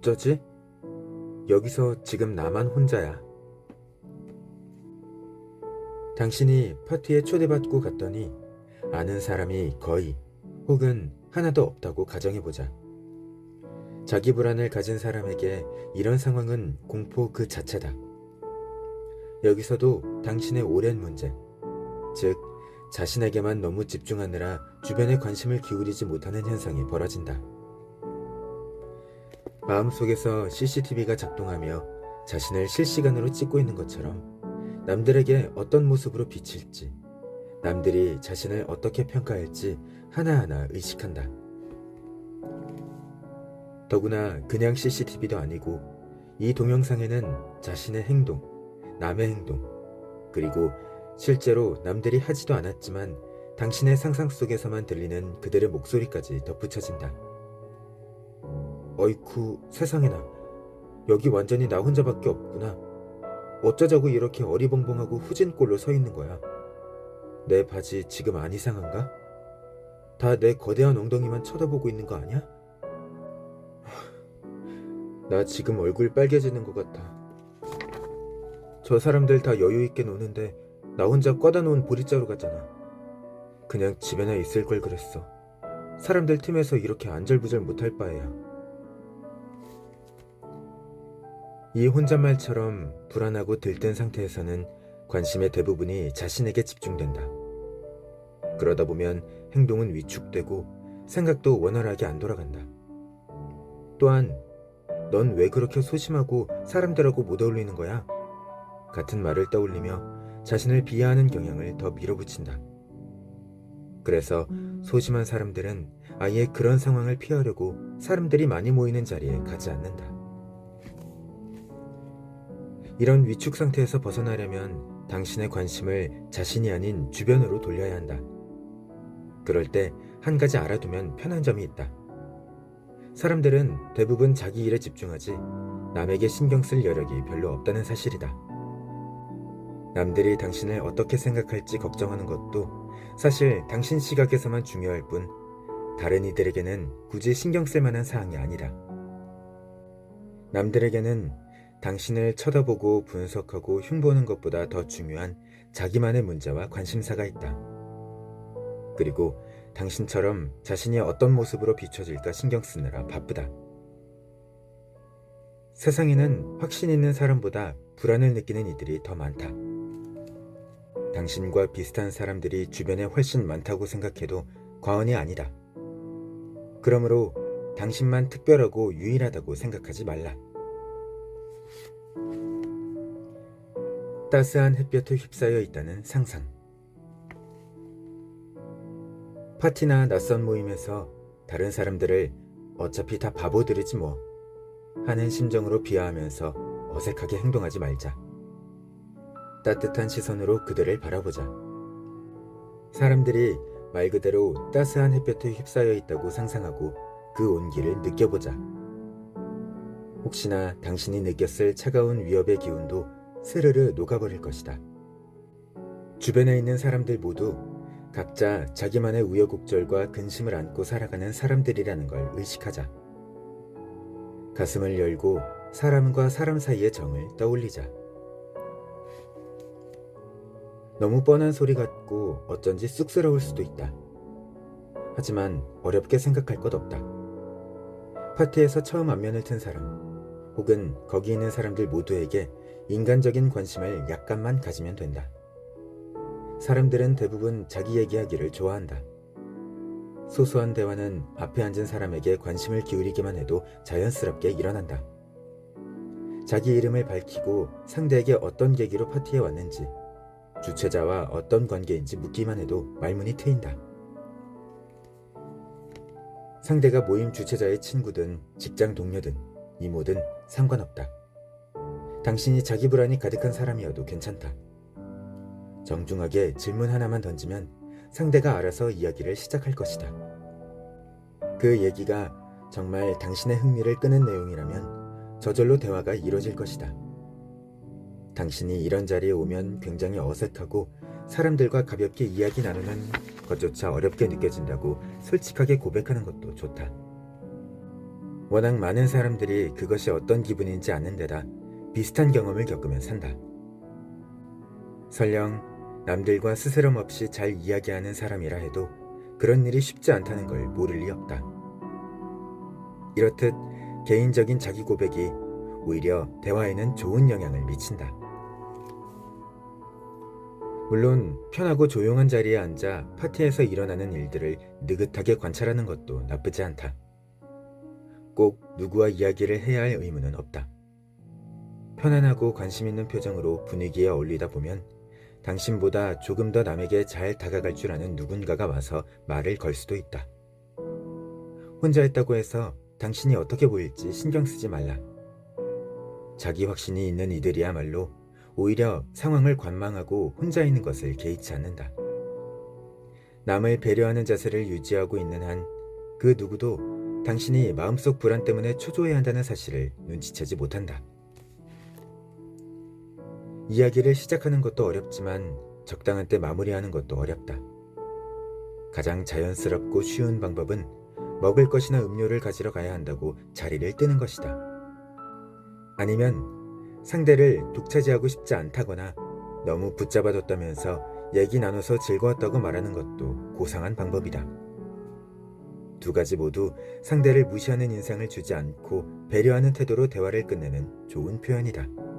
어쩌지? 여기서 지금 나만 혼자야. 당신이 파티에 초대받고 갔더니 아는 사람이 거의 혹은 하나도 없다고 가정해보자. 자기 불안을 가진 사람에게 이런 상황은 공포 그 자체다. 여기서도 당신의 오랜 문제, 즉, 자신에게만 너무 집중하느라 주변에 관심을 기울이지 못하는 현상이 벌어진다. 마음속에서 CCTV가 작동하며 자신을 실시간으로 찍고 있는 것처럼 남들에게 어떤 모습으로 비칠지, 남들이 자신을 어떻게 평가할지 하나하나 의식한다. 더구나 그냥 CCTV도 아니고 이 동영상에는 자신의 행동, 남의 행동, 그리고 실제로 남들이 하지도 않았지만 당신의 상상 속에서만 들리는 그들의 목소리까지 덧붙여진다. 어이쿠 세상에나 여기 완전히 나 혼자밖에 없구나. 어쩌자고 이렇게 어리벙벙하고 후진꼴로 서 있는 거야. 내 바지 지금 안 이상한가? 다 내 거대한 엉덩이만 쳐다보고 있는 거 아니야? 하, 나 지금 얼굴 빨개지는 것 같아. 저 사람들 다 여유 있게 노는데 나 혼자 꽈다 놓은 보리자루 같잖아. 그냥 집에나 있을 걸 그랬어. 사람들 틈에서 이렇게 안절부절 못할 바에야. 이 혼잣말처럼 불안하고 들뜬 상태에서는 관심의 대부분이 자신에게 집중된다. 그러다 보면 행동은 위축되고 생각도 원활하게 안 돌아간다. 또한 넌 왜 그렇게 소심하고 사람들하고 못 어울리는 거야? 같은 말을 떠올리며 자신을 비하하는 경향을 더 밀어붙인다. 그래서 소심한 사람들은 아예 그런 상황을 피하려고 사람들이 많이 모이는 자리에 가지 않는다. 이런 위축 상태에서 벗어나려면 당신의 관심을 자신이 아닌 주변으로 돌려야 한다. 그럴 때 한 가지 알아두면 편한 점이 있다. 사람들은 대부분 자기 일에 집중하지 남에게 신경 쓸 여력이 별로 없다는 사실이다. 남들이 당신을 어떻게 생각할지 걱정하는 것도 사실 당신 시각에서만 중요할 뿐 다른 이들에게는 굳이 신경 쓸 만한 사항이 아니다. 남들에게는 당신을 쳐다보고 분석하고 흉보는 것보다 더 중요한 자기만의 문제와 관심사가 있다. 그리고 당신처럼 자신이 어떤 모습으로 비춰질까 신경 쓰느라 바쁘다. 세상에는 확신 있는 사람보다 불안을 느끼는 이들이 더 많다. 당신과 비슷한 사람들이 주변에 훨씬 많다고 생각해도 과언이 아니다. 그러므로 당신만 특별하고 유일하다고 생각하지 말라. 따스한 햇볕에 휩싸여 있다는 상상. 파티나 낯선 모임에서 다른 사람들을 어차피 다 바보들이지 뭐 하는 심정으로 비하하면서 어색하게 행동하지 말자. 따뜻한 시선으로 그들을 바라보자. 사람들이 말 그대로 따스한 햇볕에 휩싸여 있다고 상상하고 그 온기를 느껴보자. 혹시나 당신이 느꼈을 차가운 위협의 기운도 스르르 녹아버릴 것이다. 주변에 있는 사람들 모두 각자 자기만의 우여곡절과 근심을 안고 살아가는 사람들이라는 걸 의식하자. 가슴을 열고 사람과 사람 사이의 정을 떠올리자. 너무 뻔한 소리 같고 어쩐지 쑥스러울 수도 있다. 하지만 어렵게 생각할 것 없다. 파티에서 처음 안면을 튼 사람, 혹은 거기 있는 사람들 모두에게 인간적인 관심을 약간만 가지면 된다. 사람들은 대부분 자기 얘기하기를 좋아한다. 소소한 대화는 앞에 앉은 사람에게 관심을 기울이기만 해도 자연스럽게 일어난다. 자기 이름을 밝히고 상대에게 어떤 계기로 파티에 왔는지, 주최자와 어떤 관계인지 묻기만 해도 말문이 트인다. 상대가 모임 주최자의 친구든 직장 동료든 이모든 상관없다. 당신이 자기 불안이 가득한 사람이어도 괜찮다. 정중하게 질문 하나만 던지면 상대가 알아서 이야기를 시작할 것이다. 그 얘기가 정말 당신의 흥미를 끄는 내용이라면 저절로 대화가 이뤄질 것이다. 당신이 이런 자리에 오면 굉장히 어색하고 사람들과 가볍게 이야기 나누는 것조차 어렵게 느껴진다고 솔직하게 고백하는 것도 좋다. 워낙 많은 사람들이 그것이 어떤 기분인지 아는 데다 비슷한 경험을 겪으면 산다. 설령 남들과 스스럼 없이 잘 이야기하는 사람이라 해도 그런 일이 쉽지 않다는 걸 모를 리 없다. 이렇듯 개인적인 자기 고백이 오히려 대화에는 좋은 영향을 미친다. 물론 편하고 조용한 자리에 앉아 파티에서 일어나는 일들을 느긋하게 관찰하는 것도 나쁘지 않다. 꼭 누구와 이야기를 해야 할 의무는 없다. 편안하고 관심 있는 표정으로 분위기에 어울리다 보면 당신보다 조금 더 남에게 잘 다가갈 줄 아는 누군가가 와서 말을 걸 수도 있다. 혼자 있다고 해서 당신이 어떻게 보일지 신경 쓰지 말라. 자기 확신이 있는 이들이야말로 오히려 상황을 관망하고 혼자 있는 것을 개의치 않는다. 남을 배려하는 자세를 유지하고 있는 한 그 누구도 당신이 마음속 불안 때문에 초조해한다는 사실을 눈치채지 못한다. 이야기를 시작하는 것도 어렵지만 적당한 때 마무리하는 것도 어렵다. 가장 자연스럽고 쉬운 방법은 먹을 것이나 음료를 가지러 가야 한다고 자리를 뜨는 것이다. 아니면 상대를 독차지하고 싶지 않다거나 너무 붙잡아뒀다면서 얘기 나눠서 즐거웠다고 말하는 것도 고상한 방법이다. 두 가지 모두 상대를 무시하는 인상을 주지 않고 배려하는 태도로 대화를 끝내는 좋은 표현이다.